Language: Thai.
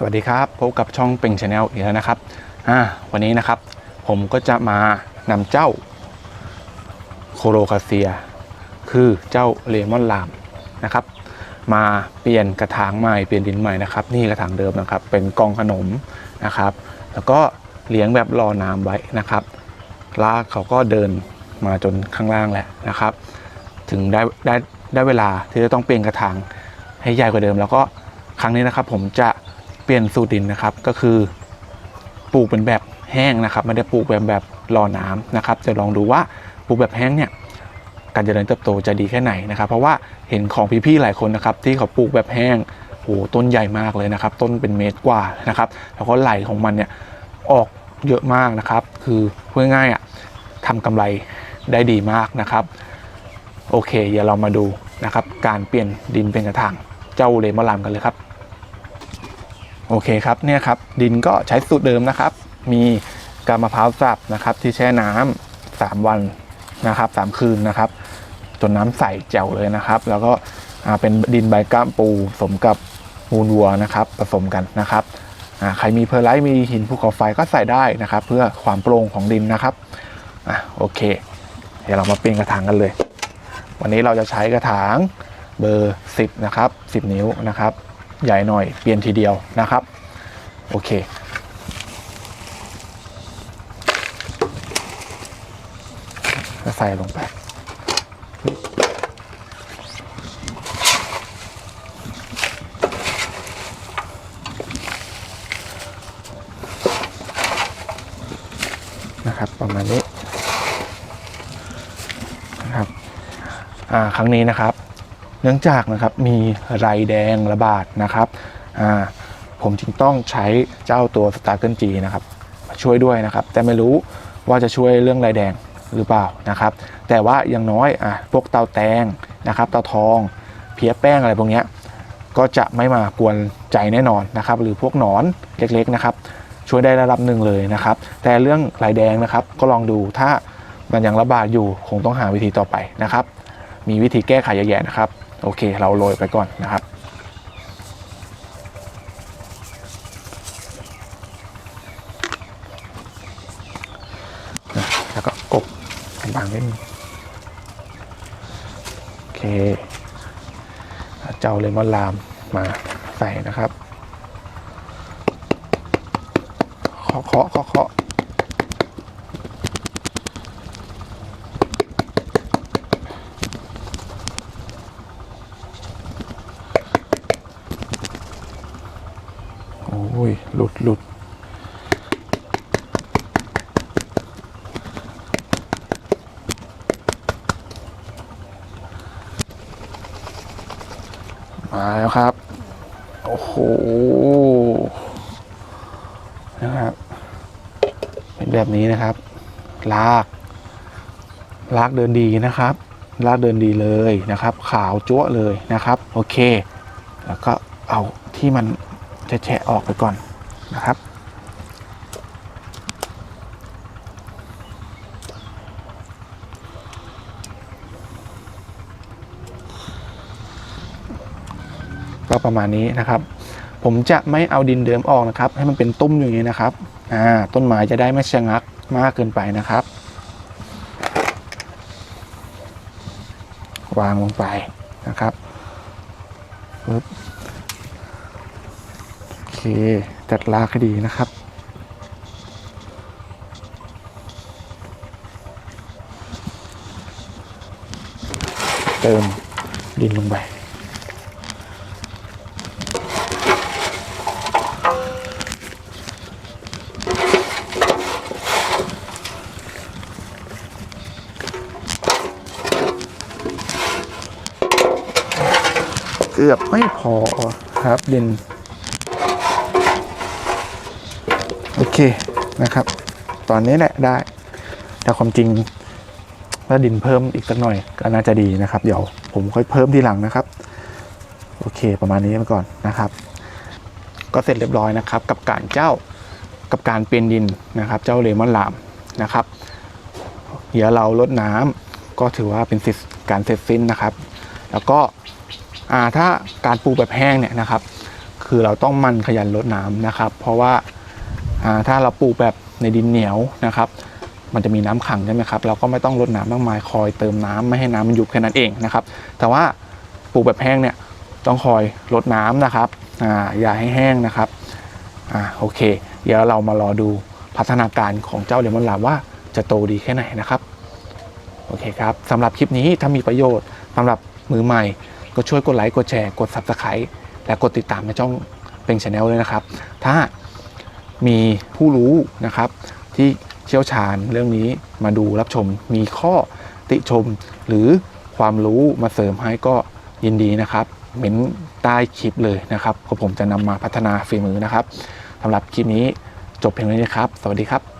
สวัสดีครับพบกับช่องเป็งชาแนลอีกแล้วนะครับอ่าวันนี้นะครับ ผมก็จะมานำเจ้าโคโรคาเซีย คือเจ้าเลมอนลามนะครับ มาเปลี่ยนกระถางใหม่เปลี่ยนดินใหม่นะครับ นี่กระถางเดิมนะครับ เป็นกองขนมนะครับ แล้วก็เลี้ยงแบบรอน้ำไว้นะครับลากเขาก็เดินมาจนข้างล่างแหละนะครับ ถึงได้ได้ได้เวลาที่จะต้องเปลี่ยนกระถางให้ใหญ่กว่าเดิม แล้วก็ครั้งนี้นะครับผมจะ เปลี่ยนสูตรดินนะครับ ก็คือปลูกเป็นแบบแห้งนะครับไม่ได้ปลูกแบบแบบรอน้ำนะครับ จะลองดูว่าปลูกแบบแห้งเนี่ยการเจริญเติบโตจะดีแค่ไหนนะครับ เพราะว่าเห็นของพี่ๆหลายคนนะครับ ที่เขาปลูกแบบแห้งโอ้โหต้นใหญ่มากเลยนะครับ ต้นเป็นเมตรกว่านะครับ แล้วก็ไหลของมันเนี่ยออกเยอะมากนะครับ คือพูดง่ายๆอะทำกำไรได้ดีมากนะครับ โอเค เดี๋ยวเรามาดูนะครับ การเปลี่ยนดินเป็นกระถางเจ้าเลมอลามกันเลยครับ โอเคครับเนี่ยครับดินก็ใช้สูตรเดิมนะครับ มีกามะพร้าวสับนะครับ ที่แช่น้ำสามวันนะครับสามคืนนะครับ จนน้ำใสแจ๋วเลยนะครับ แล้วก็เป็นดินใบก้ามปูผสมกับมูลวัวนะครับ ผสมกันนะครับใครมีเพอร์ไลท์มีหินภูเขาไฟก็ใส่ได้นะครับ เพื่อความโปร่งของดินนะครับอะโอเค เดี๋ยวเรามาเปลี่ยนกระถางกันเลย วันนี้เราจะใช้กระถางเบอร์ 10 นะครับ 10 นิ้วนะครับ ใหญ่หน่อยเปลี่ยนทีเดียวนะครับ โอเค ใส่ลงไปนะครับประมาณนี้นะครับอ่าครั้งนี้นะครับ เนื่องจากนะครับมีไรแดงระบาดนะครับผมจึงต้องใช้เจ้าตัวสตาร์เกิลจีนะครับมาช่วยด้วยนะครับ แต่ไม่รู้ว่าจะช่วยเรื่องไรแดงหรือเปล่านะครับ แต่ว่าอย่างน้อยอะพวกเตาแตงนะครับ เตาทอง เพี้ยแป้งอะไรพวกนี้ก็จะไม่มากวนใจแน่นอนนะครับ หรือพวกหนอนเล็กๆนะครับ ช่วยได้ระดับหนึ่งเลยนะครับ แต่เรื่องลายแดงนะครับ ก็ลองดูถ้ามันยังระบาดอยู่คงต้องหาวิธีต่อไปนะครับ มีวิธีแก้ไขเยอะแยะนะครับ โอเค เราโรยไปก่อนนะครับ แล้วก็กบบางนิดนึงโอเคเอาเจ้าเลมอนลามมาใส่นะครับ เคาะเคาะเคาะเคาะโอ้ย หลุดหลุดมาแล้วครับ โอ้โหนะครับ เป็นแบบนี้นะครับ ลาก ลากเดินดีนะครับ ลากเดินดีเลยนะครับ ขาวจั๊วเลยนะครับ โอเค แล้วก็เอาที่มัน แฉะๆออกไปก่อนนะครับ ก็ประมาณนี้นะครับ ผมจะไม่เอาดินเดิมออกนะครับ ให้มันเป็นตุ้มอย่างนี้นะครับอ่าต้นไม้จะได้ไม่ชะงักมากเกินไปนะครับ วางลงไปนะครับปึ๊บ เค จัดรากให้ดีนะครับ เติมดินลงไปเกือบไม่พอครับดิน เคนะครับ ตอนนี้แหละได้ แต่ความจริงถ้าดินเพิ่มอีกสักหน่อยก็น่าจะดีนะครับ เดี๋ยวผมค่อยเพิ่มทีหลังนะครับ โอเคประมาณนี้ไปก่อนนะครับ ก็เสร็จเรียบร้อยนะครับ กับการเจ้ากับการเปลี่ยนดินนะครับ เจ้าเลมอนลามนะครับ เดี๋ยวเราลดน้ำก็ถือว่าเป็นการเสร็จสิ้นนะครับ แล้วก็ถ้าการปลูกแบบแห้งเนี่ยนะครับ คือเราต้องมันขยันรดน้ำนะครับ เพราะว่า ถ้าเราปลูกแบบในดินเหนียวนะครับมันจะมีน้ำขังใช่ไหมครับเราก็ไม่ต้องรดน้ำมากมายคอยเติมน้ำไม่ให้น้ำมันยุบแค่นั้นเองนะครับ แต่ว่าปลูกแบบแห้งเนี่ยต้องคอยรดน้ำนะครับอ่าอย่าให้แห้งนะครับอ่าโอเค เดี๋ยวเรามารอดูพัฒนาการของเจ้าเลมอนลาว่าจะโตดีแค่ไหนนะครับโอเคครับสำหรับคลิปนี้ถ้ามีประโยชน์สำหรับมือใหม่ ก็ช่วยกดไลค์กดแชร์กด Subscribe และกดติดตามในช่องเป็นชาแนลเลยนะครับ ถ้า มีผู้รู้นะครับที่เชี่ยวชาญเรื่องนี้มาดูรับชม มีข้อติชมหรือความรู้มาเสริมให้ก็ยินดีนะครับเม้นใต้คลิปเลยนะครับก็ผมจะนำมาพัฒนาฝีมือนะครับสำหรับคลิปนี้จบเพียงเท่านี้นะครับ สวัสดีครับ